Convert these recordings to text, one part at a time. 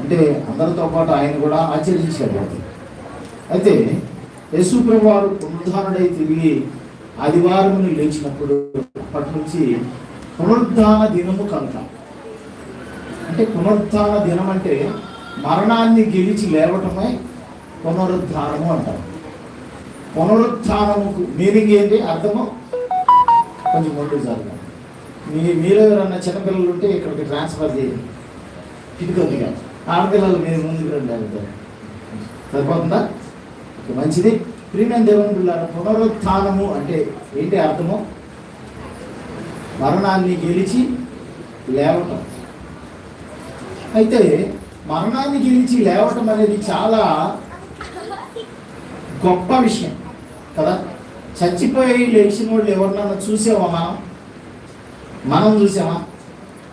అంటే అందరితో పాటు ఆయన కూడా ఆచరించాడు అయితే యశుప్రభు వారు పునరుద్ధారుడై తిరిగి ఆదివారం లేచినప్పుడు అప్పటి నుంచి పునరుద్ధాన దినము కనుక. అంటే పునరుద్ధాన దినం అంటే మరణాన్ని గెలిచి లేవటమే పునరుద్ధానము అంటారు. పునరుత్థానముకు మీనింగ్ ఏంటి? అర్థము? కొంచెం ముందు జరగదు. మీ మీరు ఎవరన్నా చిన్నపిల్లలు ఉంటే ఇక్కడికి ట్రాన్స్ఫర్ చేయండి. ఇటుకొద్ది కాదు ఆడపిల్లలు మీరు ముందుకు రండి అంటారు. సరిపోతుందా? మంచిది. ప్రీమియం దేవుని పిల్లలు పునరుత్థానము అంటే ఏంటి అర్థము? మరణాన్ని గెలిచి లేవటం. అయితే మరణాన్ని గెలిచి లేవటం అనేది చాలా గొప్ప విషయం కదా? చచ్చిపోయి లేచిన వాళ్ళు ఎవరినన్నా చూసావా మనం? మనం చూసామా?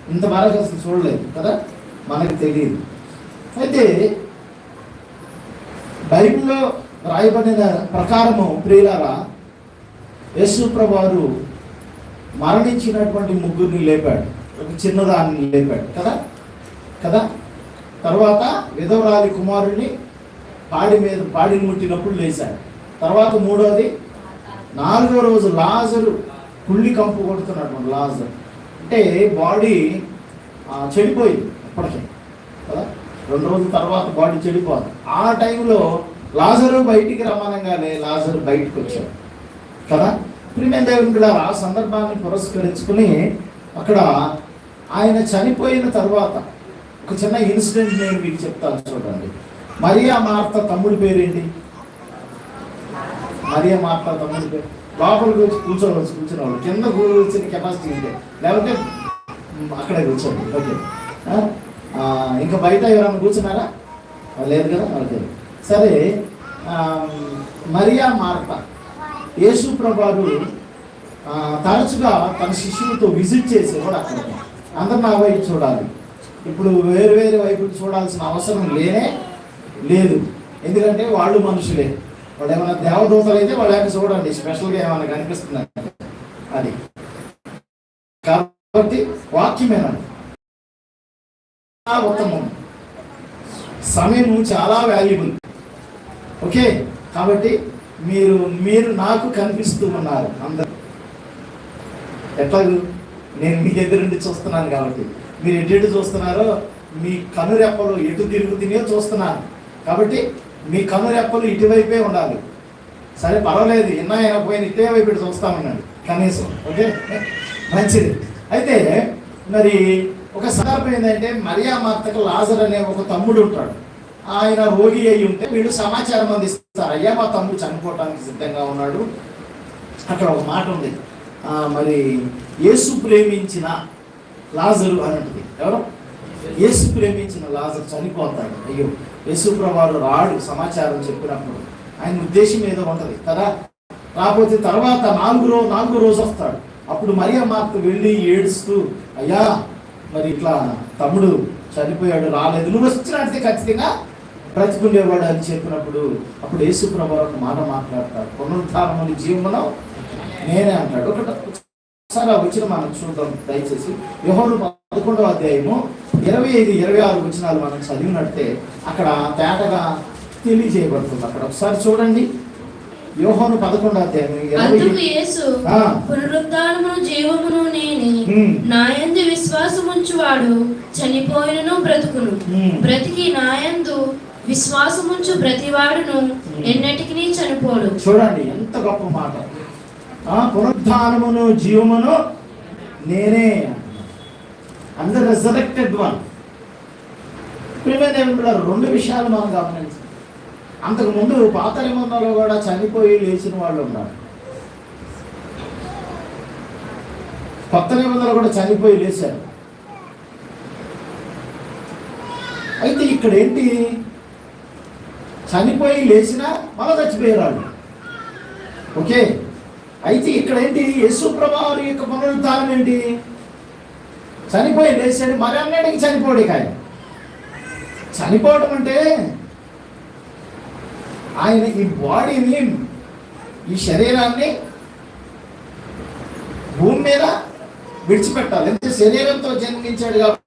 ఇంత బాగా అసలు చూడలేదు కదా? మనకు తెలియదు. అయితే బైబిల్లో రాయబడిన ప్రకారము ప్రియులారా యేసుప్రభు వారు మరణించినటువంటి ముగ్గురిని లేపాడు. ఒక చిన్నదాన్ని లేపాడు. కదా? కదా? తర్వాత విధవరాలి కుమారుడిని పాడి మీద పాడిని ముట్టినప్పుడు లేచాడు. తర్వాత మూడోది నాలుగో రోజు లాజరు కుళ్ళి కంపు కొడుతున్నటువంటి లాజర్. అంటే బాడీ చెడిపోయింది అప్పటికే. రెండు రోజుల తర్వాత బాడీ చెడిపోదు ఆ టైంలో లాజరు బయటికి రమ్మనంగానే లాజరు బయటికి వచ్చాడు. కదా? ప్రియమైన దేవుని కూడా ఆ సందర్భాన్ని పురస్కరించుకుని అక్కడ ఆయన చనిపోయిన తర్వాత ఒక చిన్న ఇన్సిడెంట్ నేను మీకు చెప్తాను చూడండి. మరియా మార్త తమ్ముడి పేరేంటి? మరియా మార్త తమ్ముడి పేరు. లోపలికి వచ్చి కూర్చోవచ్చు కూర్చునే వాళ్ళు కింద కూర్చొని కెపాసిటీ ఉంటే. లేకపోతే అక్కడే కూర్చోండి. ఓకే. ఇంకా బయట ఎవరైనా కూర్చున్నారా? లేదు కదా? వాళ్ళకి సరే మరియా మార్త యేసు ప్రభాలు తరచుగా తన శిష్యులతో విజిట్ చేసేవాడు అక్కడ. అందరు నా వైపు చూడాలి. ఇప్పుడు వేరు వేరు వైపు చూడాల్సిన అవసరం లేనే లేదు. ఎందుకంటే వాళ్ళు మనుషులే. వాళ్ళు ఏమైనా దేవదూతలు అయితే వాళ్ళు ఏమైనా చూడండి. స్పెషల్గా ఏమైనా కనిపిస్తున్నారు అది. కాబట్టి వాక్యమేనండి. ఉత్తమం సమయం చాలా వాల్యుబుల్ ఓకే? కాబట్టి మీరు మీరు నాకు కనిపిస్తూ ఉన్నారు అందరు. ఎట్లాగూ? నేను మీ ఎదురుండి చూస్తున్నాను కాబట్టి. మీరు ఎటు ఎటు చూస్తున్నారో మీ కనురెప్పలు ఎటు తిరుగుతూనే చూస్తున్నాను. కాబట్టి మీ కనురెప్పలు ఇటువైపే ఉండాలి. సరే పర్వాలేదు. ఎన్న అయినా పోయిన ఇటే వైపు ఇటు చూస్తా కనీసం. ఓకే? మంచిది. అయితే మరి ఒక సందర్భం ఏంటంటే మరియా మార్తకు లాజర్ అనే ఒక తమ్ముడు ఉంటాడు. ఆయన రోగి అయి ఉంటే వీళ్ళు సమాచారం అందిస్తారు. అయ్యా మా తమ్ముడు చనిపోవటానికి సిద్ధంగా ఉన్నాడు. అక్కడ ఒక మాట ఉంది. మరి యేసు ప్రేమించిన లాజరు అని ఉంటుంది ఎవరు? యేసు ప్రేమించిన లాజర్ చనిపోతాడు. అయ్యో యేసు ప్రభావాలు రాడు సమాచారం చెప్పినప్పుడు. ఆయన ఉద్దేశం ఏదో ఉంటుంది. కదా రాకపోతే తర్వాత నాలుగు రోజు నాలుగు రోజు వస్తాడు. అప్పుడు మరియా మార్త వెళ్ళి ఏడుస్తూ అయ్యా మరి ఇట్లా తమ్ముడు చనిపోయాడు రాలేదు. నువ్వు వచ్చినట్టే ఖచ్చితంగా బ్రతికుండేవాడు అని చెప్పినప్పుడు అప్పుడు యేసు ప్రభు ఒక మాట మాట్లాడతాడు పునరుద్ధారముని జీవనం నేనే అంటాడు. ఒకటి ఒకసారి ఆ వచ్చిన మనం చూద్దాం దయచేసి. యోహోను పదకొండవ అధ్యాయము ఇరవై ఐదు ఇరవై ఆరు వచనాలు మనం చదివినట్టే అక్కడ తేటగా తెలియజేయబడుతుంది. అక్కడ ఒకసారి చూడండి. యోహోను పదకొండవ అధ్యాయం. పునరుద్ధానమును జీవమును నేనే విశ్వాసముంచువాడు చనిపోయినను బ్రతుకును. బ్రతికి నాయందు విశ్వాసముంచు ప్రతివాడును ఎన్నటికి చనిపోడు. చూడండి ఎంత గొప్ప మాట. ఆ పునరుద్ధానమును జీవమును నేనే అంద రెజరెక్టెడ్ వన్ రెండు విషయాలు మనం గమనించాలి. అంతకు ముందు పాత నిబంధనలో కూడా చనిపోయి లేచిన వాళ్ళు ఉన్నారు. కొత్త నిబంధనలు కూడా చనిపోయి లేచారు. అయితే ఇక్కడ ఏంటి చనిపోయి లేచినా మళ్ళా చచ్చిపోయేవాళ్ళు. ఓకే? అయితే ఇక్కడ ఏంటి యేసు ప్రభావం యొక్క పునరుద్ధానం ఏంటి? చనిపోయి లేచాడు మరి అన్నిటికి చనిపోడు ఇక ఆయన. చనిపోవడం అంటే ఆయన ఈ బాడీని ఈ శరీరాన్ని భూమి మీద విడిచిపెట్టాలి. ఎందుకంటే శరీరంతో జన్మించాడు కాబట్టి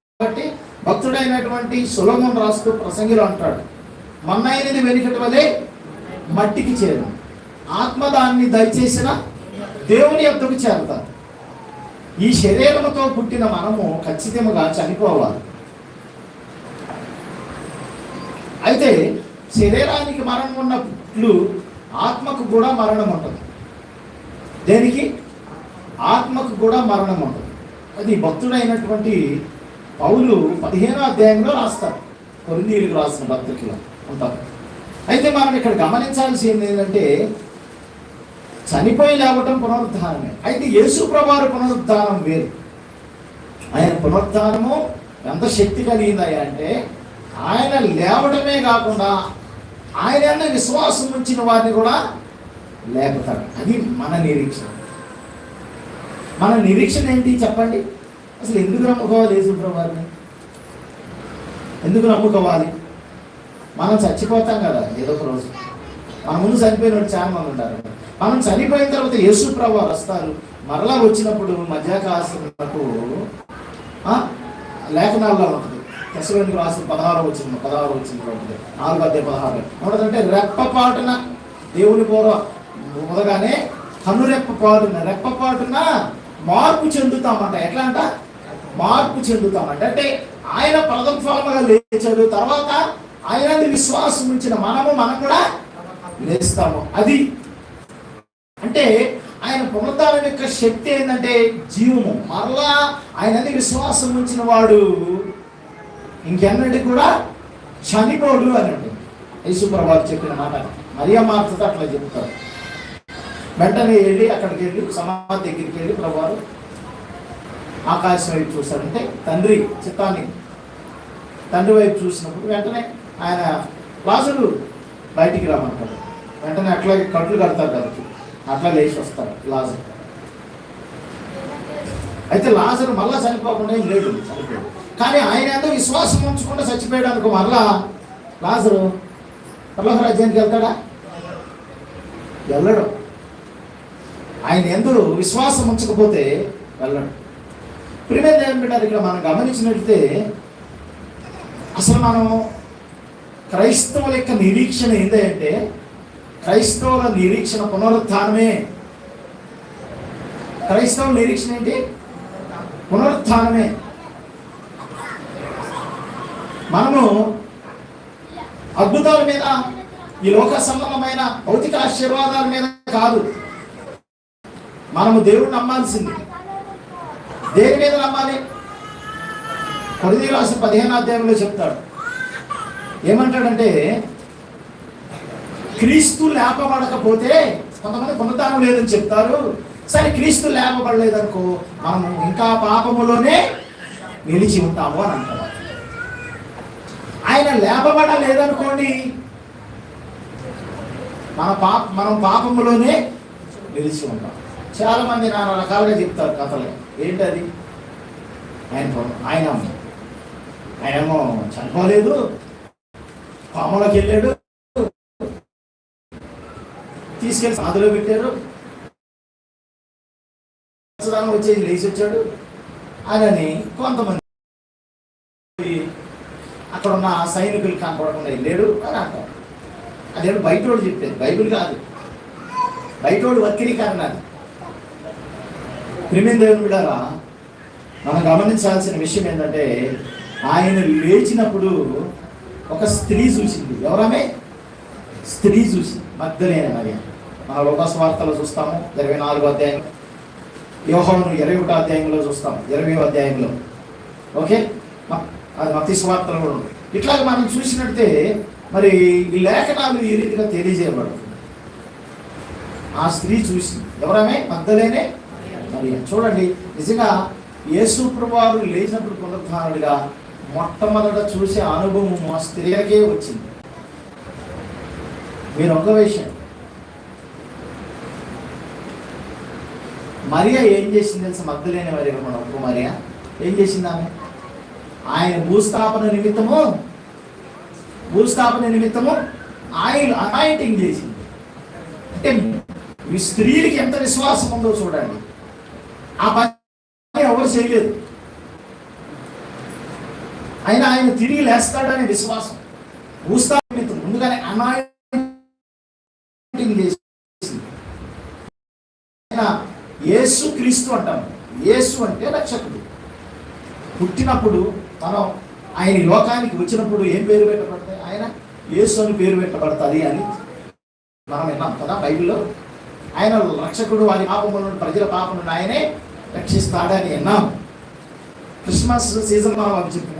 భక్తుడైనటువంటి సులభం రాస్తూ ప్రసంగిలో అంటాడు మన్నైనది వెనుకటి వలె మట్టికి చేరు ఆత్మ దాన్ని దయచేసిన దేవుని యొద్దకు చేరతారు ఈ శరీరముతో పుట్టిన మనము ఖచ్చితంగా చనిపోవాలి. అయితే శరీరానికి మరణం ఉన్నట్లు ఆత్మకు కూడా మరణం ఉంటుంది. దేనికి? ఆత్మకు కూడా మరణం ఉంటుంది. అది భక్తుడైనటువంటి పౌలు పదిహేనో అధ్యాయంలో రాస్తారు కొరిందీలకు రాసిన పత్రికలో ఉంటారు అయితే మనం ఇక్కడ గమనించాల్సింది ఏంటంటే చనిపోయి లేవటం పునరుద్ధానమే. అయితే యేసు ప్రభువారి పునరుద్ధానం వేరు. ఆయన పునరుద్ధానము ఎంత శక్తి కలిగిందయ్యా అంటే ఆయన లేవటమే కాకుండా ఆయన అన్న విశ్వాసం ఉంచిన వారిని కూడా లేపుతాడు. అది మన నిరీక్షణ. మన నిరీక్షణ ఏంటి చెప్పండి? అసలు ఎందుకు నమ్ముకోవాలి యేసు ప్రభువారిని ఎందుకు నమ్ముకోవాలి మనం చచ్చిపోతాం కదా ఏదో ఒక రోజు. మన ముందు చనిపోయిన చాలా మంది ఉంటారు. మనం చనిపోయిన తర్వాత యేసు వారు వస్తారు. మరలా వచ్చినప్పుడు మధ్యాకాశకు లేఖనాల్లో ఉంటుంది. దశలోనికి రాసిన పదహారు వచ్చింది పదహారు వచ్చింది ఉంటుంది. నాలుగు అదే పదహారు. ఏమంటుందంటే రెప్పపాటున దేవుని పూర్వ మొదగానే కన్నురెప్పపాటున రెప్పపాటున మార్పు చెందుతామంట. ఎట్లా అంట? మార్పు చెందుతామంట అంటే ఆయన ప్రథమఫలముగా లేచాడు తర్వాత ఆయన విశ్వాసం ఉంచిన మనము మనం కూడా లేస్తాము. అది అంటే ఆయన పునరుద్ధానం యొక్క శక్తి ఏంటంటే జీవము. మరలా ఆయనని విశ్వాసం ఉంచిన వాడు ఇంకెన్నటి కూడా చనిపోడు అని అంటే యేసుప్రభాత్ చెప్పిన మాట మరియా మార్తతో అట్లా చెప్తారు. వెంటనే వెళ్ళి అక్కడికి వెళ్ళి సమాధి దగ్గరికి వెళ్ళి ప్రభావం ఆకాశం వైపు చూశారంటే తండ్రి చిత్తాన్ని తండ్రి వైపు చూసినప్పుడు వెంటనే ఆయన లాజరు బయటికి రామంటాడు వెంటనే అట్లాగే కట్లు కడతారు దానికి అట్లా లేచి వస్తారు లాజరు. అయితే లాజరు మళ్ళా చనిపోకుండా ఏం లేడు చనిపోయాడు. కానీ ఆయన ఏదో విశ్వాసం ఉంచకుండా చచ్చిపోయాడు మళ్ళా లాజరు పర్లోక రాజ్యానికి వెళ్తాడా? వెళ్ళడు. ఆయన ఎందుకు విశ్వాసం ఉంచకపోతే వెళ్ళడు. ప్రిమే దేవుని బిడ్డారు ఇక్కడ మనం గమనించినట్లయితే అసలు మనం క్రైస్తవుల యొక్క నిరీక్షణ ఏంటంటే క్రైస్తవుల నిరీక్షణ పునరుత్నమే క్రైస్తవుల నిరీక్షణ ఏంటి? పునరుత్నమే మనము అద్భుతాల మీద ఈ లోక సంబంధమైన భౌతిక ఆశీర్వాదాల మీద కాదు. మనము దేవుడు నమ్మాల్సింది. దేని మీద నమ్మాలి? కొరిది రాసి పదిహేను అధ్యాయంలో చెప్తాడు. ఏమంటాడంటే క్రీస్తు లేపబడకపోతే కొంతమంది పునరుద్ధానం లేదని చెప్తారు. సరే క్రీస్తు లేపబడలేదనుకో మనము ఇంకా పాపములోనే నిలిచి ఉంటాము అని అంటారు ఆయన లేపబడలేదనుకోండి మన పాప మనం పాపములోనే నిలిచి ఉంటాం. చాలా మంది రకాలుగా చెప్తారు కథలు. ఏంటది? ఆయన ఆయన ఆయనేమో చనిపోలేదు. పాములోకి వెళ్ళాడు. తీసుకెళ్ళి సాధులో పెట్టారు. వచ్చేది లేచి వచ్చాడు. అని కొంతమంది అక్కడ ఉన్న సైనికులు కనపడకుండా వెళ్ళాడు అని అంటారు. అదేంటి వాళ్ళు చెప్పేది బైబిల్ కాదు. బయటోడు వక్రీకరణ అది ప్రిమిన్ దేవుని మనం గమనించాల్సిన విషయం ఏంటంటే ఆయన లేచినప్పుడు ఒక స్త్రీ చూసింది. ఎవరమే? స్త్రీ చూసి మగ్ధులైన మరి మన లోకాస్ వార్తలో చూస్తాము. ఇరవై నాలుగో అధ్యాయం యోహోను ఇరవై ఒకటో అధ్యాయంలో చూస్తాం ఇరవై అధ్యాయంలో. ఓకే? అది మతి వార్తలో కూడా ఉంది. ఇట్లాగ మనం చూసినట్టే మరి ఈ లేఖనాలు ఈ రీతిగా తెలియజేయబడుతుంది ఆ స్త్రీ చూసి ఎవరమే? మగ్ధలేనే మరి చూడండి నిజంగా యేసు ప్రభువారు లేచినప్పుడు పునరుద్ధారుడిగా మొట్టమొదట చూసే అనుభవం మా స్త్రీలకే వచ్చింది. మీరు ఒక విషయం. మరియా ఏం చేసింది తెలుసు? మగ్ధులేని మరి మన ఒక్క మరియా? ఏం చేసింది ఆమె? ఆయన భూస్థాపన నిమిత్తము భూస్థాపన నిమిత్తము ఆయన అనాయింటింగ్ చేసింది. అంటే మీ స్త్రీలకి ఎంత విశ్వాసం ఉందో చూడండి. ఆ పని ఎవరు చేయలేదు. అయినా ఆయన తిరిగి లేస్తాడనే విశ్వాసం. భూస్థాపితం ముందుగానే అనాయింటింగ్ ఆయన యేసు క్రీస్తు అంటాము. యేసు అంటే రక్షకుడు. పుట్టినప్పుడు మనం ఆయన లోకానికి వచ్చినప్పుడు ఏం పేరు పెట్టబడతాయి? ఆయన యేసు అని పేరు పెట్టబడుతుంది అని మనం విన్నాం కదా బైబిల్లో. ఆయన రక్షకుడు వారి పాపములను ప్రజల పాపములను ఆయనే రక్షిస్తాడని విన్నాం క్రిస్మస్ సీజన్ మనం అవి చెప్పుకుంటాం